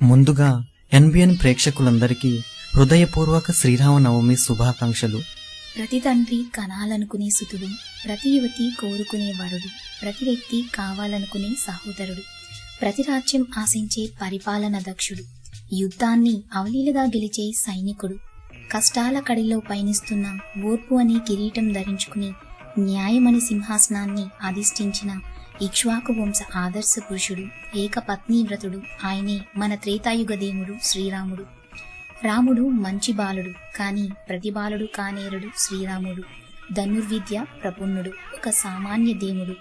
ముందుగా ఎన్బిఎన్ ప్రేక్షకులందరికీ హృదయపూర్వక శ్రీరామనవమి శుభాకాంక్షలు. ప్రతి తండ్రి కనాలనుకునే సుతుడు ప్రతి యువతి కోరుకునే వరుడు ప్రతి వ్యక్తి కావాలనుకునే సహోదరుడు ప్రతి రాజ్యం ఆశించే పరిపాలన దక్షుడు యుద్ధాన్ని అవలీలుగా గెలిచే సైనికుడు కష్టాల కడిలో పయనిస్తున్న ఓర్పు అనే కిరీటం ధరించుకుని న్యాయమని సింహాసనాన్ని అధిష్ఠించిన ఇక్ష్వాకు వంశ ఆదర్శ పురుషుడు ఏకపత్ని వ్రతుడు ఆయనే మన త్రేతాయుగ దేవుడు శ్రీరాముడు. రాముడు మంచి బాలుడు కాని ప్రతి బాలుడు కానేరుడు శ్రీరాముడు. ధనుర్విద్య ప్రపుణ్ణుడు ఒక సామాన్య దేవుడు.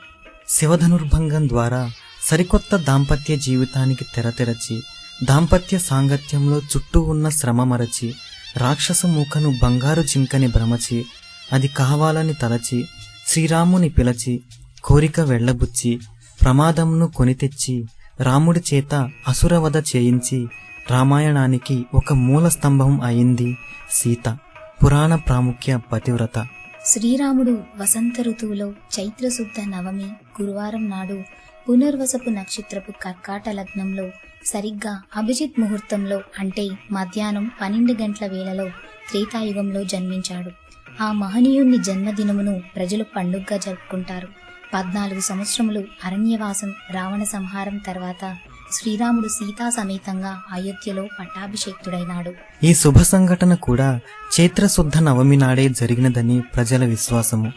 శివధనుర్భంగం ద్వారా సరికొత్త దాంపత్య జీవితానికి తెరతెరచి దాంపత్య సాంగత్యంలో చుట్టూ ఉన్న శ్రమ మరచి రాక్షస మూకను బంగారు జింకని భ్రమచి అది కావాలని తలచి శ్రీరాముని పిలచి కోరిక వెళ్ళబుచ్చి ప్రమాదంను కొనితెచ్చి రాముడి చేత అసురవధ చేయించి రామాయణానికి ఒక మూల స్తంభం అయింది సీత. పురాణ ప్రాముఖ్య పతివ్రత. శ్రీరాముడు వసంత ఋతువులో చైత్రశుద్ధ నవమి గురువారం నాడు పునర్వసపు నక్షత్రపు కర్కాట లగ్నంలో సరిగ్గా అభిజిత్ ముహూర్తంలో అంటే మధ్యాహ్నం పన్నెండు గంటల వేళలో త్రేతాయుగంలో జన్మించాడు. ఆ మహనీయుని జన్మదినమును ప్రజలు పండుగగా జరుపుకుంటారు. పద్నాలుగు సంవత్సరములు అరణ్యవాసం రావణ సంహారం తర్వాత శ్రీరాముడు సీతా సమేతంగా అయోధ్యలో పట్టాభిషేక్తుడైనాడు. ఈ శుభ సంఘటన కూడా చైత్రశుద్ధ నవమి నాడే జరిగినదని ప్రజల విశ్వాసము.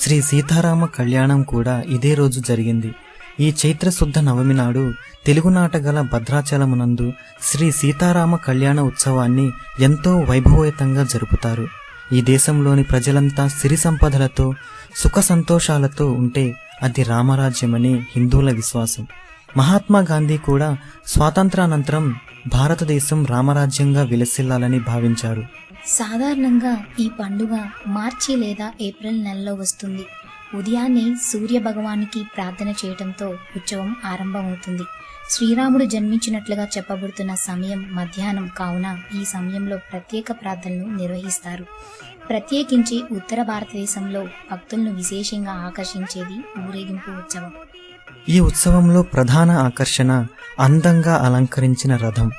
శ్రీ సీతారామ కళ్యాణం కూడా ఇదే రోజు జరిగింది. ఈ చైత్రశుద్ధ నవమి నాడు తెలుగునాట గల భద్రాచలమునందు శ్రీ సీతారామ కళ్యాణ ఉత్సవాన్ని ఎంతో వైభవయుతంగా జరుపుతారు. ఈ దేశంలోని ప్రజలంతా సిరి సంపదలతో సుఖ సంతోషాలతో ఉంటే అది రామరాజ్యమని హిందువుల విశ్వాసం. మహాత్మా గాంధీ కూడా స్వాతంత్రానంతరం భారతదేశం రామరాజ్యంగా విలసిల్లాలని భావించారు. సాధారణంగా ఈ పండుగ మార్చి లేదా ఏప్రిల్ నెలలో వస్తుంది. ఉదయాన్నే సూర్య భగవానికి ప్రార్థన చేయటంతో ఉత్సవం ఆరంభమవుతుంది. శ్రీరాముడు జన్మించినట్లుగా చెప్పబడుతున్న సమయం మధ్యాహ్నం కావున ఈ సమయంలో ప్రత్యేక ప్రార్థనలు నిర్వహిస్తారు. ప్రత్యేకించి ఉత్తర భారతదేశంలో భక్తులను విశేషంగా ఆకర్షించేది ఊరేగింపు ఉత్సవం. ఈ ఉత్సవంలో ప్రధాన ఆకర్షణ అందంగా అలంకరించిన రథం.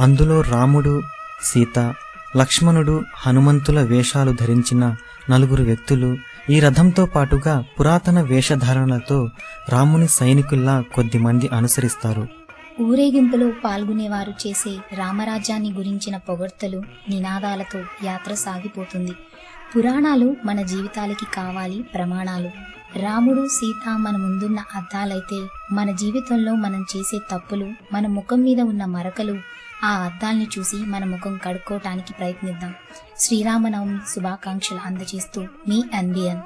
అందులో రాముడు సీత లక్ష్మణుడు హనుమంతుల వేషాలు ధరించిన నలుగురు వ్యక్తులు ఈ రథంతో పాటుగా పురాతన వేషధారణలతో రాముని సైనికుల్లా కొద్దిమంది అనుసరిస్తారు. ఊరేగింపులో పాల్గొనేవారు చేసే రామరాజ్యాన్ని గురించిన పొగడ్తలు నినాదాలతో యాత్ర సాగిపోతుంది. పురాణాలు మన జీవితాలకి కావాలి ప్రమాణాలు. రాముడు సీత మన ముందున్న అద్దాలైతే మన జీవితంలో మనం చేసే తప్పులు మన ముఖం మీద ఉన్న మరకలు ఆ అద్దాల్ని చూసి మన ముఖం కడుక్కోవటానికి ప్రయత్నిద్దాం. శ్రీరామనవమి శుభాకాంక్షలు అందజేస్తూ మీ ఎన్బిఎన్.